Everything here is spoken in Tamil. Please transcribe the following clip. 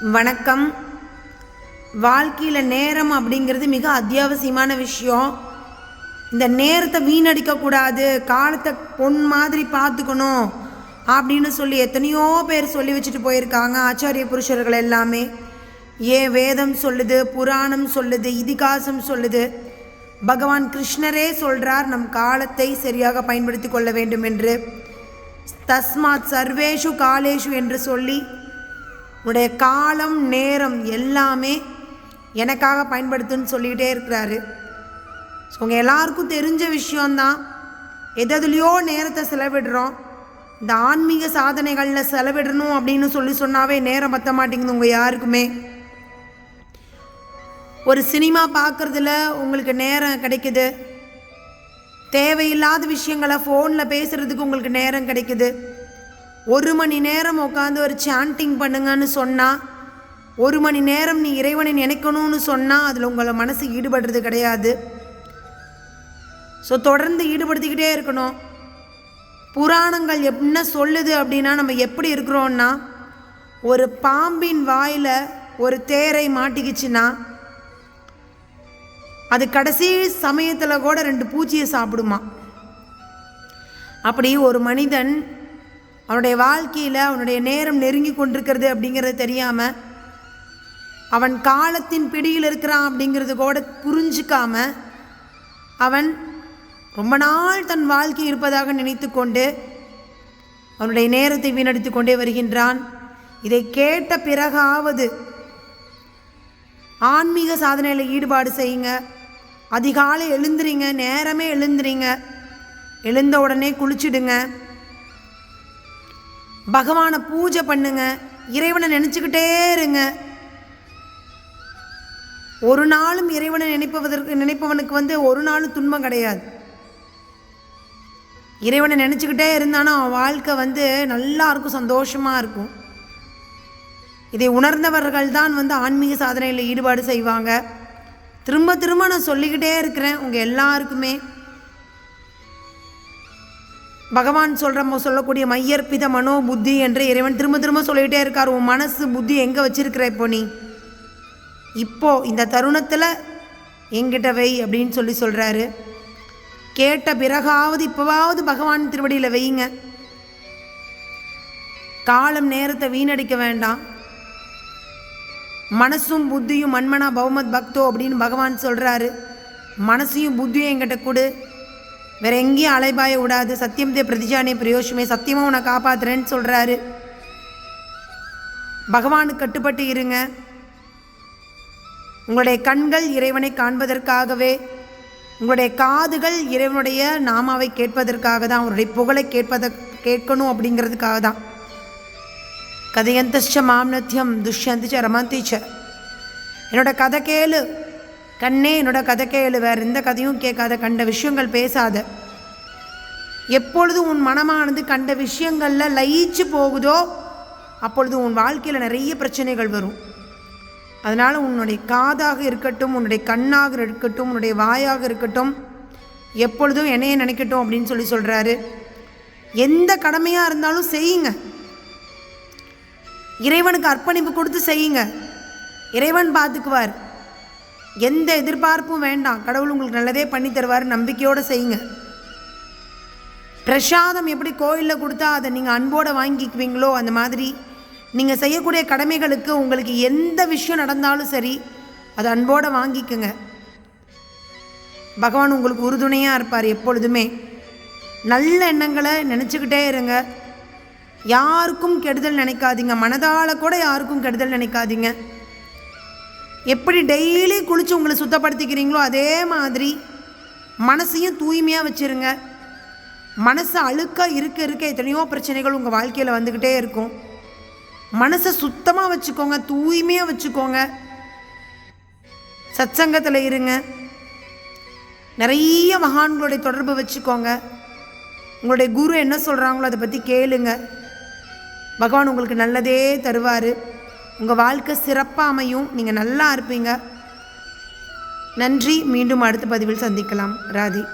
வணக்கம். வாழ்க்கையில் நேரம் அப்படிங்கிறது மிக அத்தியாவசியமான விஷயம். இந்த நேரத்தை வீணடிக்கக்கூடாது காலத்தை பொன் மாதிரி பார்த்துக்கணும் அப்படின்னு சொல்லி எத்தனையோ பேர் சொல்லி வச்சுட்டு போயிருக்காங்க ஆச்சாரிய புருஷர்கள் எல்லாமே. ஏன் வேதம் சொல்லுது புராணம் சொல்லுது இதிகாசம் சொல்லுது. பகவான் கிருஷ்ணரே சொல்கிறார் நம் காலத்தை சரியாக பயன்படுத்தி கொள்ள வேண்டும் என்று. தஸ்மாத் சர்வேஷு காலேஷு என்று சொல்லி உன்னுடைய காலம் நேரம் எல்லாமே எனக்காக பயன்படுத்துன்னு சொல்லிக்கிட்டே இருக்கிறாரு. ஸோ உங்கள் எல்லாருக்கும் தெரிஞ்ச விஷயந்தான் எதுலையோ நேரத்தை செலவிடுறோம். இந்த ஆன்மீக சாதனைகளில் செலவிடணும் அப்படின்னு சொல்லி சொன்னாவே நேரம் பற்ற மாட்டேங்குது உங்கள் யாருக்குமே. ஒரு சினிமா பார்க்குறதுல உங்களுக்கு நேரம் கிடைக்குது. தேவையில்லாத விஷயங்களை ஃபோனில் பேசுகிறதுக்கு உங்களுக்கு நேரம் கிடைக்குது. ஒரு மணி நேரம் உட்காந்து ஒரு சாண்டிங் பண்ணுங்கன்னு சொன்னால் ஒரு மணி நேரம் நீ இறைவனை நினைக்கணும்னு சொன்னால் அதில் உங்களை மனசு ஈடுபடுறது கிடையாது. ஸோ தொடர்ந்து ஈடுபடுத்திக்கிட்டே இருக்கணும். புராணங்கள் என்ன சொல்லுது அப்படின்னா நம்ம எப்படி இருக்கிறோன்னா ஒரு பாம்பின் வாயில் ஒரு தேரை மாட்டிக்கிச்சுன்னா அது கடைசி சமயத்தில் கூட ரெண்டு பூச்சியை சாப்பிடுமா? அப்படி ஒரு மனிதன் அவனுடைய வாழ்க்கையில் அவனுடைய நேரம் நெருங்கி கொண்டிருக்கிறது அப்படிங்கிறது தெரியாமல் அவன் காலத்தின் பிடியில் இருக்கிறான் அப்படிங்கிறது கூட புரிஞ்சிக்காம அவன் ரொம்ப நாள் தன் வாழ்க்கை இருப்பதாக நினைத்து கொண்டு அவனுடைய நேரத்தை வீணடித்து கொண்டே வருகின்றான். இதை கேட்ட பிறகாவது ஆன்மீக சாதனையில் ஈடுபாடு செய்யுங்க. அதிகாலை எழுந்துறீங்க நேரமே எழுந்துறீங்க எழுந்த உடனே குளிச்சிடுங்க. பகவானை பூஜை பண்ணுங்க. இறைவனை நினச்சிக்கிட்டே இருங்க. ஒரு நாளும் இறைவனை நினைப்பதற்கு நினைப்பவனுக்கு வந்து ஒரு நாளும் துன்பம் கிடையாது. இறைவனை நினச்சிக்கிட்டே இருந்தானா அவன் வாழ்க்கை வந்து நல்லா இருக்கும் சந்தோஷமாக இருக்கும். இதை உணர்ந்தவர்கள் தான் வந்து ஆன்மீக சாதனையில் ஈடுபாடு செய்வாங்க. திரும்ப திரும்ப நான் சொல்லிக்கிட்டே இருக்கிறேன் உங்கள் எல்லாருக்குமே. பகவான் சொல்கிற சொல்லக்கூடிய மையற்பித மனோ புத்தி என்று இறைவன் திரும்ப திரும்ப சொல்லிகிட்டே இருக்கார். உன் மனசு புத்தி எங்கே வச்சிருக்கிற இப்போ நீ? இப்போது இந்த தருணத்தில் எங்கிட்ட வை அப்படின்னு சொல்லி சொல்கிறாரு கேட்ட பிறகாவது இப்போவாவது பகவான் திருவடியில் வையுங்க. காலம் நேரத்தை வீணடிக்க வேண்டாம். மனசும் புத்தியும் மண்மனா பௌமத் பக்தோ அப்படின்னு பகவான் சொல்கிறாரு மனசையும் புத்தியும் எங்கிட்ட கொடு. வேற எங்கேயும் அலைபாய விடாது சத்தியம்தே பிரதிஜானே பிரயோஷமே. சத்தியமாக உன்னை காப்பாத்துறேன்னு சொல்கிறாரு பகவானுக்கு கட்டுப்பட்டு இருங்க. உங்களுடைய கண்கள் இறைவனை காண்பதற்காகவே உங்களுடைய காதுகள் இறைவனுடைய நாமாவை கேட்பதற்காக தான் அவருடைய புகழை கேட்பத கேட்கணும் அப்படிங்கிறதுக்காக தான். கதையந்தச்ச மாம்னத்தியம் துஷ்யந்திச்ச ரமந்திச்ச என்னோட கதை கேளு. கண்ணே என்னோட கதை கேளு வேறு எந்த கதையும் கேட்காத கண்ட விஷயங்கள் பேசாத. எப்பொழுது உன் மனமானது கண்ட விஷயங்களில் லயிச்சு போகுதோ அப்பொழுது உன் வாழ்க்கையில் நிறைய பிரச்சனைகள் வரும். அதனால் உன்னுடைய காதாக இருக்கட்டும் உன்னுடைய கண்ணாக இருக்கட்டும் உன்னுடைய வாயாக இருக்கட்டும் எப்பொழுதும் என்னையே நினைக்கட்டும் அப்படின்னு சொல்லி சொல்கிறாரு எந்த கடமையாக இருந்தாலும் செய்யுங்க. இறைவனுக்கு அர்ப்பணிப்பு கொடுத்து செய்யுங்க. இறைவன் பார்த்துக்குவார். எந்த எதிர்பார்ப்பும் வேண்டாம். கடவுள் உங்களுக்கு நல்லதே பண்ணி தருவார். நம்பிக்கையோடு செய்யுங்க. பிரசாதம் எப்படி கோயிலில் கொடுத்தா அதை நீங்கள் அன்போடு வாங்கிக்குவீங்களோ அந்த மாதிரி நீங்கள் செய்யக்கூடிய கடமைகளுக்கு உங்களுக்கு எந்த விஷயம் நடந்தாலும் சரி அதை அன்போடு வாங்கிக்குங்க. பகவான் உங்களுக்கு உறுதுணையாக இருப்பார் எப்பொழுதுமே. நல்ல எண்ணங்களை நினச்சிக்கிட்டே இருங்க. யாருக்கும் கெடுதல் நினைக்காதீங்க. மனதால் கூட யாருக்கும் கெடுதல் நினைக்காதீங்க. எப்படி டெய்லி குளித்து உங்களை சுத்தப்படுத்திக்கிறீங்களோ அதே மாதிரி மனசையும் தூய்மையாக வச்சுருங்க. மனசு அழுக்காக இருக்க இருக்க எத்தனையோ பிரச்சனைகள் உங்கள் வாழ்க்கையில் வந்துக்கிட்டே இருக்கும். மனசை சுத்தமாக வச்சுக்கோங்க தூய்மையாக வச்சுக்கோங்க. சத்சங்கத்தில் இருங்க. நிறைய மகான்களுடைய தொடர்பு வச்சுக்கோங்க. உங்களுடைய குரு என்ன சொல்கிறாங்களோ அதை பற்றி கேளுங்க. பகவான் உங்களுக்கு நல்லதே தருவார். உங்கள் வாழ்க்கை சிறப்பாக அமையும். நீங்கள் நல்லா இருப்பீங்க. நன்றி. மீண்டும் அடுத்த பதிவில் சந்திக்கலாம். ராதி.